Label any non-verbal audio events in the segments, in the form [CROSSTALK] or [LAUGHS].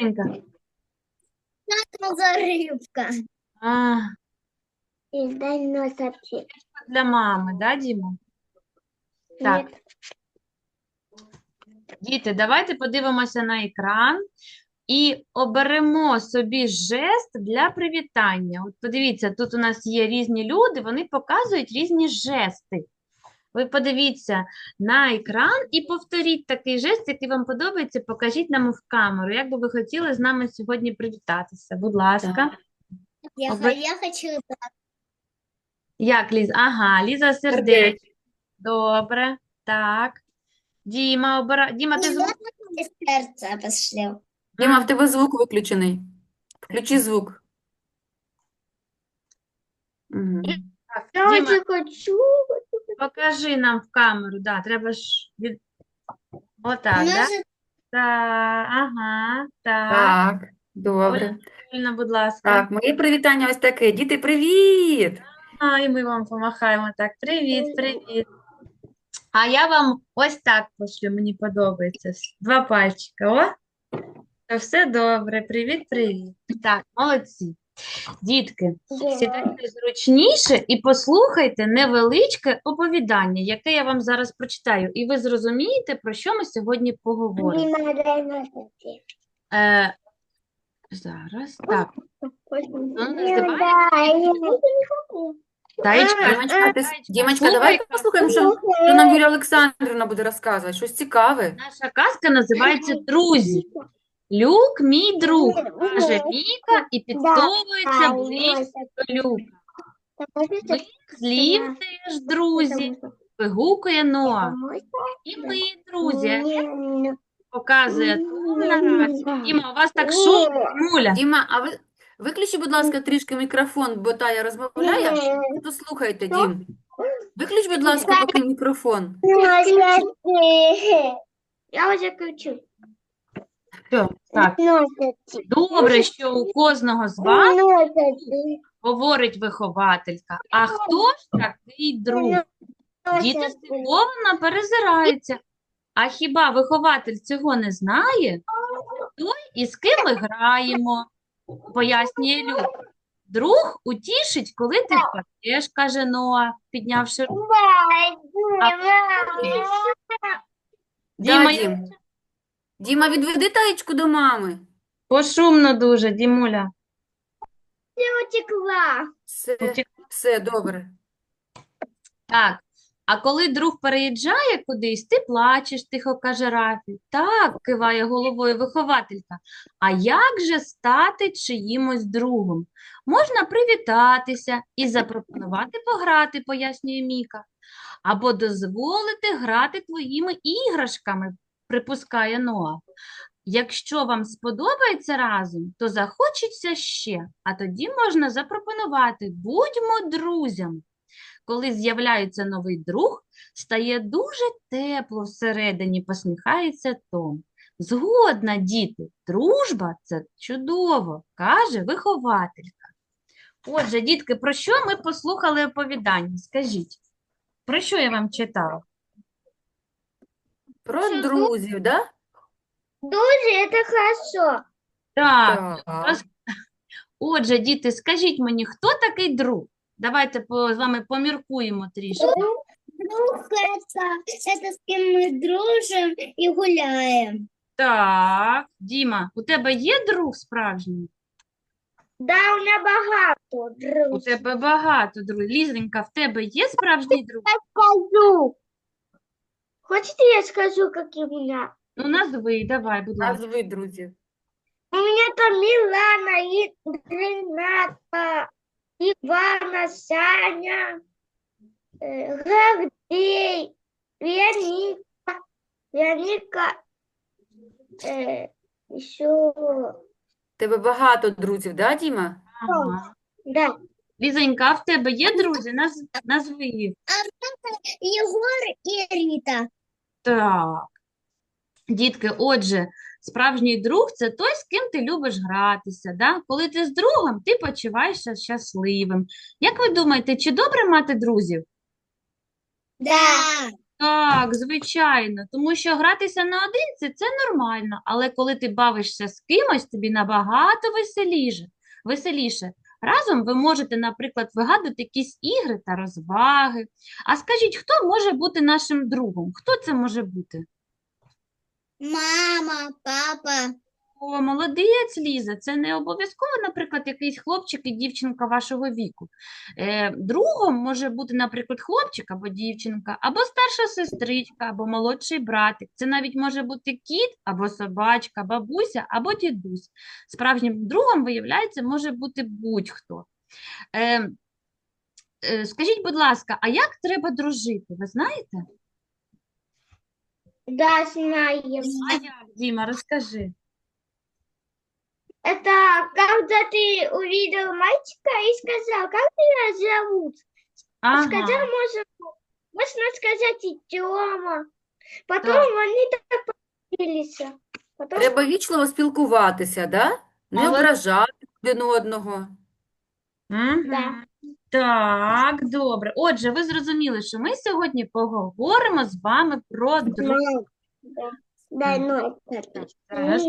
Лізенька? Что? А, И дай носочек. для мами, да, Діма? Так. Нет. Діти, давайте подивимося на екран і оберемо собі жест для привітання. От подивіться, тут у нас є різні люди, вони показують різні жести. Ви подивіться на екран і повторіть такий жест, який вам подобається, покажіть нам в камеру, як би ви хотіли з нами сьогодні привітатися. Будь ласка. Я, Обе- я хочу. Як, Ліз? Ага, Ліза сердечко. Добре. Так. Діма, обира... Діма, ти звук Из пошлю. Діма, в тебе звук виключений. Включи звук. Так, Діма, хочу. Покажи нам в камеру. Да, треба ж від... Отак, да? Так, ага, так. Так, добре. Вільно, будь ласка. Так, моє привітання ось таке. Діти, привіт! А, і ми вам помахаємо так. Привіт, привіт. А я вам ось так пошлю, мені подобається. Два пальчика. О, то все добре. Привіт, привіт. Так, молодці. Дітки, сідайте зручніше і послухайте невеличке оповідання, яке я вам зараз прочитаю, і ви зрозумієте, про що ми сьогодні поговоримо. Е, зараз, так. Таєчка, Дімочка, ти... Таєчка, Дімочка, давай послухаємо, що, що нам Юлія Олександрівна буде розказувати. Щось цікаве. наша казка називається «Друзі». Люк, мій друг, каже Міка і підсовується ближче до Люка. Что- Злів теж, друзі, вигукує Ноа. І ми, друзі, показує наразі. Діма, у вас так шумно, Муля. Діма, а ви виключи, будь ласка, трішки мікрофон, бо Тая розмовляє. То слухайте, Дім. Виключ, будь ласка, поки мікрофон. Я уже кручу. Так. Добре, що у кожного з вас говорить вихователька. А хто ж такий друг? Діти здивовано перезираються. А хіба вихователь цього не знає? Той, із ким ми граємо, пояснює Люк. Друг утішить, коли ти впадеш, каже Ноа, піднявши руку. А Діма. Діма, відведи Таєчку до мами. Пошумно дуже, Дімуля. Я утекла. Все, Утік- все, добре. Так. А коли друг переїжджає кудись, ти плачеш, тихо каже Рафі. Так, киває головою вихователька. А як же стати чиїмось другом? Можна привітатися і запропонувати пограти, пояснює Міка. Або дозволити грати твоїми іграшками, припускає Ноа. Якщо вам сподобається разом, то захочеться ще, а тоді можна запропонувати будьмо друзями. Коли з'являється новий друг, стає дуже тепло всередині, посміхається Том. Згодна, діти, дружба – це чудово, каже вихователька. Отже, дітки, про що ми послухали оповідання? Скажіть, про що я вам читала? Про Що, друзів, да? Друзья, это хорошо. Так, Так. роз- отже, діти, скажіть мені, хто такий друг? Давайте по- з вами поміркуємо трішки. Друг это, это с кем мы дружим и гуляем. Так, Діма, у тебе є друг справжній? Да, у меня богато У друзей. тебе багато друзів. Лізенька, в тебе є справжній друг? Скажу. Хочете, я скажу, какие у меня? Ну, назви, давай, будь ласка. Назви друзів. У меня там Милана, и Рената, Ивана, Саня, э, Гордей, Вероника, Вероника, э, еще, Тебе багато друзів, да, Діма? Ага. да. Лізенька, а в тебе є друзі? Наз... Назви їх. Егор и Рита. Так. Дітки, отже, справжній друг – це той, з ким ти любиш гратися. Да? Коли ти з другом, ти почуваєшся щасливим. Як ви думаєте, чи добре мати друзів? Да. Так, звичайно, тому що гратися наодинці це нормально, але коли ти бавишся з кимось, тобі набагато веселіше. веселіше. Разом ви можете, наприклад, вигадувати якісь ігри та розваги. А скажіть, хто може бути нашим другом? Хто це може бути? Мама, папа. О, молодець, Ліза. Це не обов'язково, наприклад, якийсь хлопчик і дівчинка вашого віку. Е, другом може бути, наприклад, хлопчик або дівчинка, або старша сестричка, або молодший братик. Це навіть може бути кіт або собачка, бабуся або дідусь. Справжнім другом, виявляється, може бути будь-хто. Е, е, скажіть, будь ласка, а як треба дружити? Ви знаєте? Да, знаем. А як, Діма, розкажи. Это когда ты увидел мальчика и сказал, как тебя зовут? Ага. Сказал, можно, можно сказать и Тёма. Потом Так. они так поделились. Потом Треба вічливо спілкуватися, да? Не Молодець. ображати один одного. Мгм. Да. Так, добре. Отже, ви зрозуміли, що ми сьогодні поговоримо з вами про дружбу. Да, да, ну это. Зараз.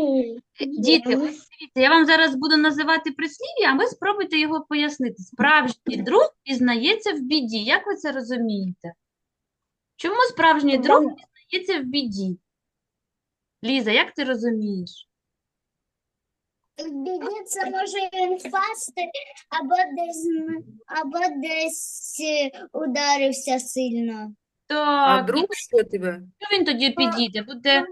Діти, ось дивіться, я вам зараз буду називати прислів'я, а ви спробуйте його пояснити. Справжній друг пізнається в біді. Як ви це розумієте? Чому справжній друг пізнається в біді? Ліза, як ти розумієш? Бідеться може він впасти, або десь, або десь е, ударився сильно. А Так, друг що тебе? що він тоді підійде? Буде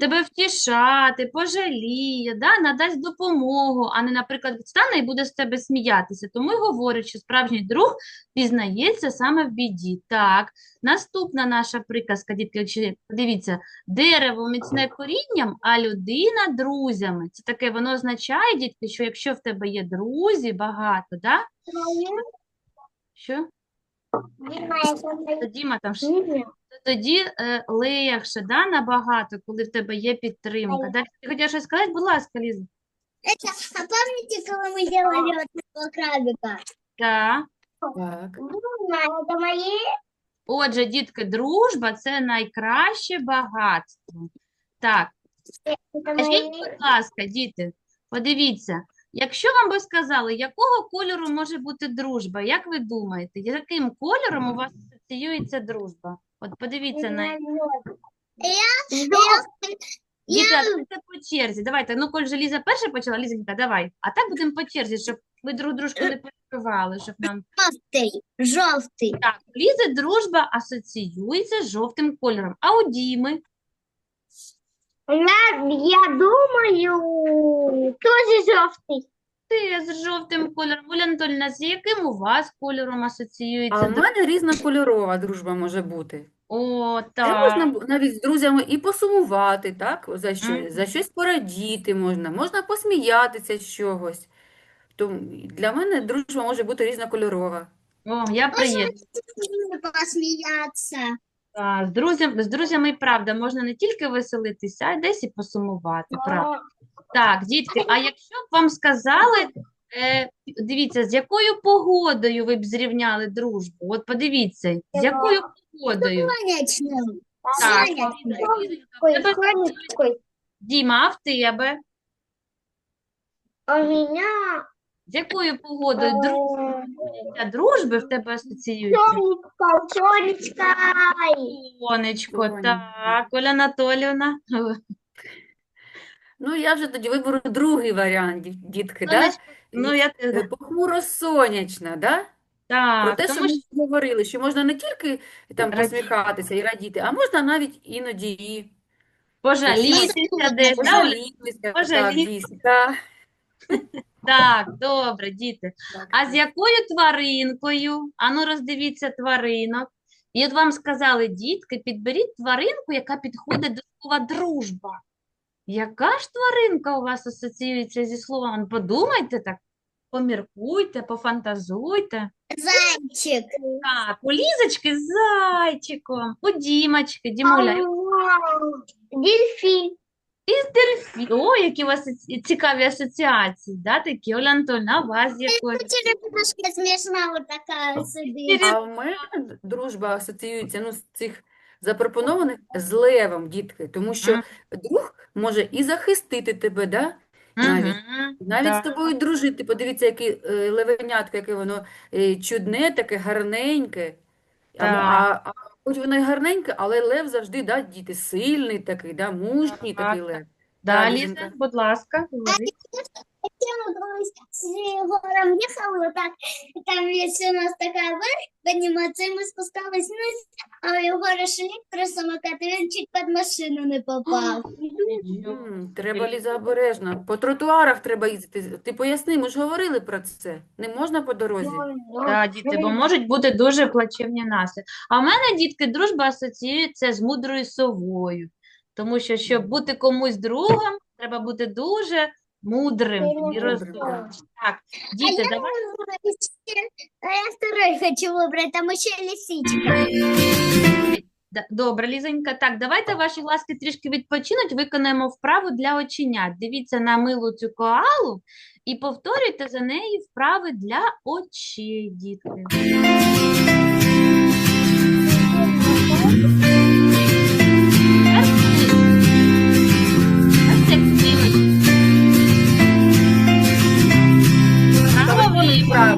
тебе втішати, пожаліє, да? надасть допомогу, а не, наприклад, встане і буде з тебе сміятися. Тому й говорять, що справжній друг пізнається саме в біді. Так, наступна наша приказка, дітки, чи- подивіться, дерево міцне корінням, а людина друзями. Це таке, воно означає, дітки, що якщо в тебе є друзі багато, да? Що? Та Діма там ж то тоді е, легше, да, набагато, коли в тебе є підтримка. Далі ти хотіла щось сказати? Будь ласка, Ліза. Это, а помните, когда мы делали вот этого крабика? Так. Так. Это мои? Отже, дітки, дружба – це найкраще багатство. Так, Это скажіть, мои? будь ласка, діти, подивіться, якщо вам би сказали, якого кольору може бути дружба, як ви думаєте, яким кольором у вас асоціюється дружба? От подивіться на Я, Діти, а я, давайте по черзі. Давайте. Ну, коль же Ліза перша почала, Лізенька, давай. А так будемо по черзі, щоб ви друг дружку не перебивали, щоб нам желтый, желтый. Так, у Лізи дружба асоціюється з жовтим кольором. А у Діми Я, я думаю, тоже желтый. теж з жовтим кольором. Оля Анатольовна, з яким у вас кольором А асоціюється? в дружба? мене різнокольорова дружба може бути. О, Це так. можна бу- навіть з друзями і посумувати, так? За що, Мгм. за щось порадіти можна, можна посміятися з чогось. Тому для мене дружба може бути різнокольорова. О, я приєдную. посмеяться. З друзями, з друзями правда, можна не тільки веселитися, а й десь і посумувати, правда. Так, дітки, а якщо б вам сказали, е, дивіться, з якою погодою ви б зрівняли дружбу? От подивіться, з якою погодою? Так, тебе Солнышко. Діма, а в тебе? А у меня З якою погодою дружба, э, дружби в тебе асоціюється? солнышко, солнышко. Сонечко, Сонечко. так, Оля Анатоліївна. Ну, я вже тоді виберу другий варіант, дів- дітки, да? Сонечко, Ну, я Е, теж. Похмуро-сонячна, да? Про Так, те, що тому ми що говорили, що можна не тільки там Радіти. посміхатися і радіти, а можна навіть іноді і пожалітися десь, да, Оля? пожалітися. Так, Пожаліти. дійсно. Так. Так, добре, діти. А з якою тваринкою? Ану, роздивіться тваринок. І от вам сказали, дітки, підберіть тваринку, яка підходить до слова дружба. Яка ж тваринка у вас асоціюється зі словом? Подумайте так, поміркуйте, пофантазуйте. Зайчик. Так, у Лізочки з зайчиком, у Дімочки, Дімуля. Дельфин. І з дельфі. О, які у вас цікаві асоціації, да, такі, Оля Антонівна, а у вас якою? Черепашка смешная вот такая. А в мене дружба асоціюється ну, з цих запропонованих з левом, дітки, тому що Мгм. друг може і захистити тебе, да? навіть. Мгм, Навіть з так. тобою дружити. Подивіться, яке е, левенятко, яке воно е, чудне, таке гарненьке. А, Так. а, а хоч воно й гарненьке, але лев завжди, да, діти, сильний такий, да, мужній такий лев. Да, Ліза, будь ласка, говори. Я колись з Егором їхали, так, там є у нас така верх піднімається, і ми спускались вниз, а у Єгора ж електросамокат, і він чуть під машину не попав. М, Треба, Ліза, обережно. По тротуарах треба їздити. Ти поясни, ми ж говорили про це. Не можна по дорозі. Так, діти, бо можуть бути дуже плачевні наслідки. А в мене, дітки, дружба асоціюється з мудрою совою. Тому що, щоб бути комусь другом, треба бути дуже мудрим і розумним. так. Діти, давай. А я второй хочу выбрать, там еще лисичка. Добре, Лізонька. Так, давайте ваші глазки трішки відпочинуть, виконаємо вправу для оченят. Дивіться на милу цю коалу і повторюйте за нею вправи для очей, дітки.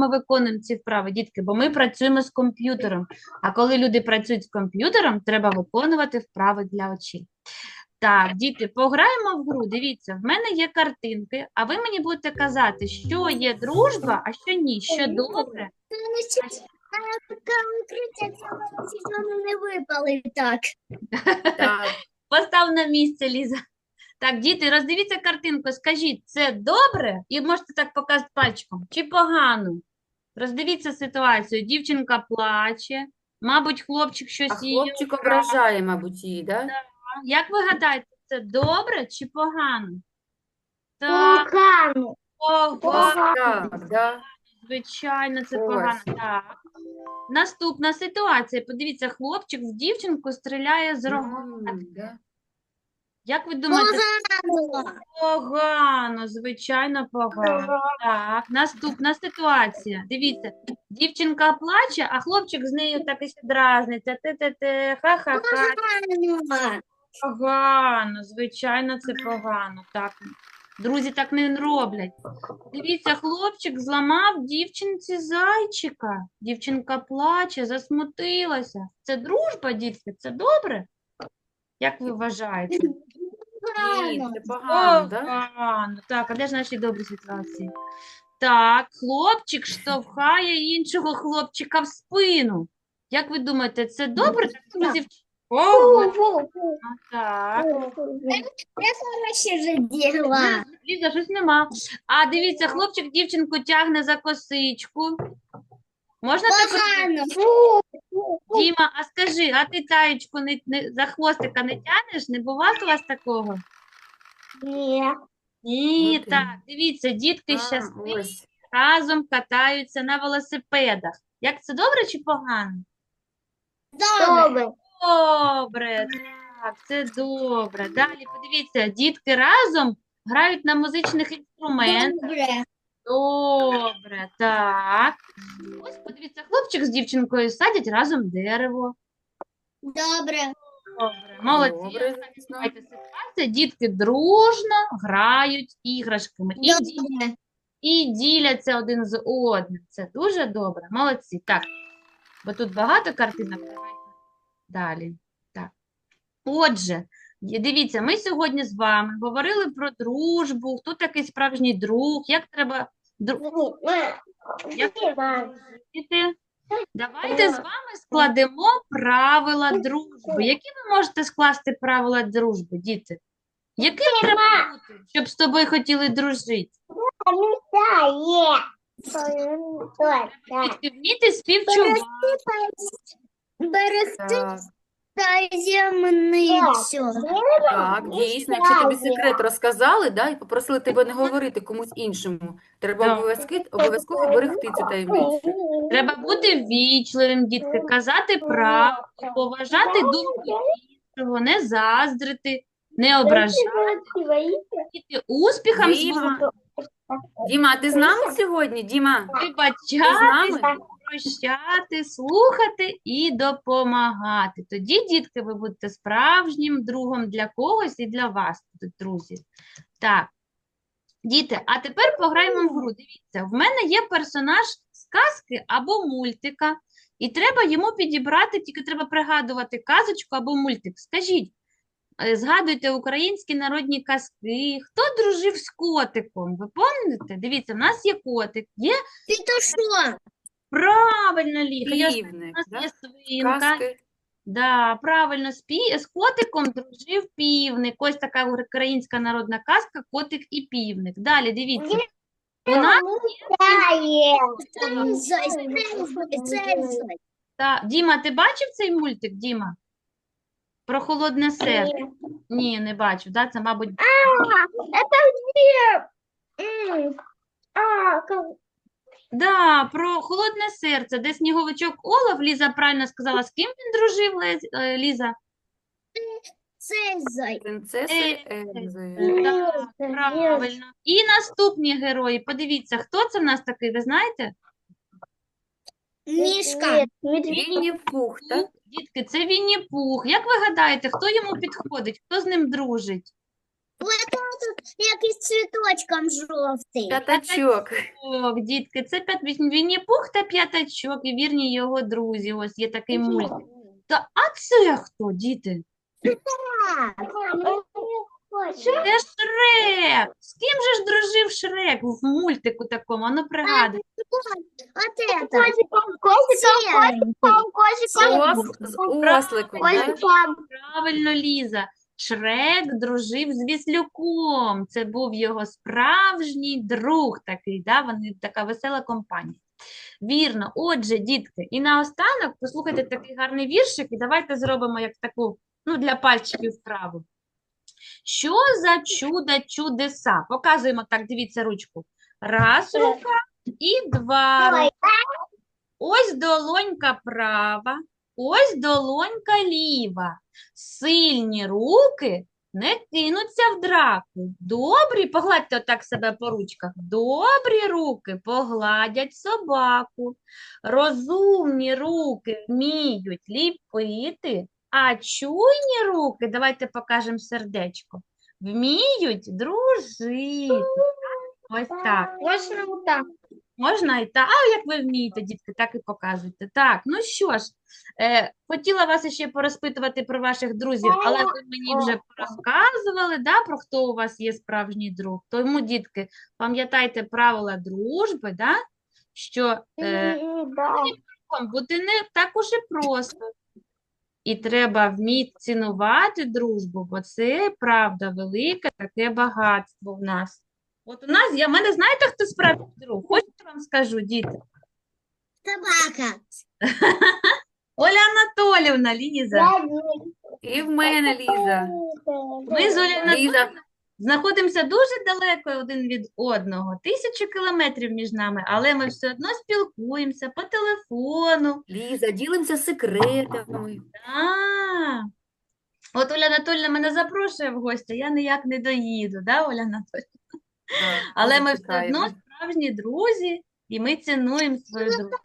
ми виконуємо ці вправи, дітки? Бо ми працюємо з комп'ютером. А коли люди працюють з комп'ютером, треба виконувати вправи для очей. Так, діти, пограємо в гру. Дивіться, в мене є картинки, а ви мені будете казати, що є дружба, а що ні, що добре. Не випали. Так. Постав на місце, Ліза. Так, діти, роздивіться картинку, скажіть, це добре? І можете так показати пальчиком, чи погано? Роздивіться ситуацію. Дівчинка плаче, мабуть, хлопчик А щось її хлопчик ображає, мабуть, її, да? Як ви гадаєте, це добре чи погано? Так, Погано. погано, Так, да. звичайно, це Ось. погано. Так. Наступна ситуація. Подивіться, хлопчик в дівчинку стріляє з рогатки. М, да. Як ви думаєте, Погано. погано, звичайно, погано. Так, наступна ситуація. Дивіться, дівчинка плаче, а хлопчик з нею так і дразниться. Те-те-те, ха-ха-ха. Погано. Погано, звичайно, це погано. Так. Друзі так не роблять. Дивіться, хлопчик зламав дівчинці зайчика. Дівчинка плаче, засмутилася. Це дружба, дітки, це добре? Як ви вважаєте? Ні, Погано. це погано, да? Погано. Так, а де ж наші добрі ситуації? Так, хлопчик штовхає іншого хлопчика в спину. Як ви думаєте, це добре? Друзі, погано. Так. Я хороші же діла. Ліза, щось нема. А дивіться, хлопчик дівчинку тягне за косичку. Можна так? Погано. Діма, а скажи, а ти таєчку не, не, за хвостика не тягнеш? Не бувало у вас такого? Ні. Ні, От так, дивіться, дітки щасливі, ось. разом катаються на велосипедах. Як це добре чи погано? Добре. Добре, так, це добре. Далі подивіться, дітки разом грають на музичних інструментах. Добре. Добре, так. Ось подивіться, хлопчик з дівчинкою садять разом дерево. Добре. Добре, молодці. Добре, дітки дружно грають іграшками і, ді- Добре. і діляться один з одним. Це дуже добре. Молодці. Так, бо тут багато картинок. Давайте далі. Так. Отже, є- дивіться, ми сьогодні з вами говорили про дружбу, хто такий справжній друг, як треба як Діти, Давайте з вами складемо правила дружби. Які ви можете скласти правила дружби, діти? Яким треба бути, щоб з тобою хотіли дружити? Дітки, вміти співчувати. Берегти таємницю. так, дійсно, якщо тобі секрет розказали, да, і попросили тебе не говорити комусь іншому, треба Так. обов'язки- обов'язково берегти цю таємницю. Треба бути ввічливим, дітки, казати правду, поважати думку іншого, не заздрити, не ображати, діти, успіхам Діма, Діма, а ти з нами сьогодні? Діма, ти з вибачати, нами? Прощати, слухати і допомагати. Тоді, дітки, ви будете справжнім другом для когось і для вас, друзі. Так, діти, а тепер пограємо в гру. Дивіться, в мене є персонаж сказки або мультика, і треба йому підібрати, тільки треба пригадувати казочку або мультик. Скажіть, е, згадуйте українські народні казки. Хто дружив з котиком? Ви пам'ятаєте? Дивіться, в нас є котик, є Петушок. Правильно, Ліка. Я у Півник, нас да? є свинка. Казки. Да, правильно, з, пі... з котиком дружив півник. Ось така українська народна казка «Котик і півник». Далі, дивіться. У нас та... Діма, ти бачив цей мультик, Діма? Про холодне серце? Ні, не бачив. Да? Це, мабуть, да, про холодне серце, де сніговичок Олаф, Ліза правильно сказала, з ким він дружив, Лез- е, Ліза? Цезарь. Принцеси Е, Ельзи. Так, правильно. І наступні герої. Подивіться, хто це в нас такий, ви знаєте? Мішка. Вінні Пух, так? Дітки, це Вінні-Пух. Як ви гадаєте, хто йому підходить? Хто з ним дружить? Якийсь цвіточком жовтий. П'ятачок. Ок, дітки, це п'ят... Вінні-Пух та П'ятачок і вірні його друзі. Ось є такий мультик. Та, а це хто, діти? Це Шрек. З ким же ж дружив Шрек в мультику такому? Ану, пригадуй. Ос з осликом, так? Правильно, Ліза. Шрек дружив з Віслюком. Це був його справжній друг такий, да? Вони така весела компанія. Вірно. Отже, дітки, і наостанок послухайте такий гарний віршик, і давайте зробимо як таку, ну, для пальчиків вправу. Що за чудо чудеса? Показуємо так, дивіться ручку. Раз рука і два. Ось долонька права, ось долонька ліва. Сильні руки не кинуться в драку. Добрі, погладьте отак себе по ручках. Добрі руки погладять собаку. Розумні руки вміють ліпити, а чуйні руки, давайте покажемо сердечко, вміють дружити. Ось так. Можна отак. Можна і так. А як ви вмієте, дітки, так і показуйте. Так, ну що ж, е, хотіла вас ще порозпитувати про ваших друзів, але ви мені вже порозказували, да, про хто у вас є справжній друг. Тому, дітки, пам'ятайте правила дружби, да, що е, бути не так уж і просто. І треба вміти цінувати дружбу, бо це правда велике таке багатство в нас. От у нас, я, в мене знаєте, хто справжній друг? Хочете вам скажу, діти? Собака. [LAUGHS] Оля Анатолівна, Ліза. І в мене, Ліза. Ми з Олею Анатолівною знаходимося дуже далеко один від одного, тисячі кілометрів між нами, але ми все одно спілкуємося по телефону. Ліза, ділимося секретами. От Оля Анатольовна мене запрошує в гості, я ніяк не доїду, да, Оля Анатольовна? Але ми все одно справжні друзі, і ми цінуємо свою дружбу.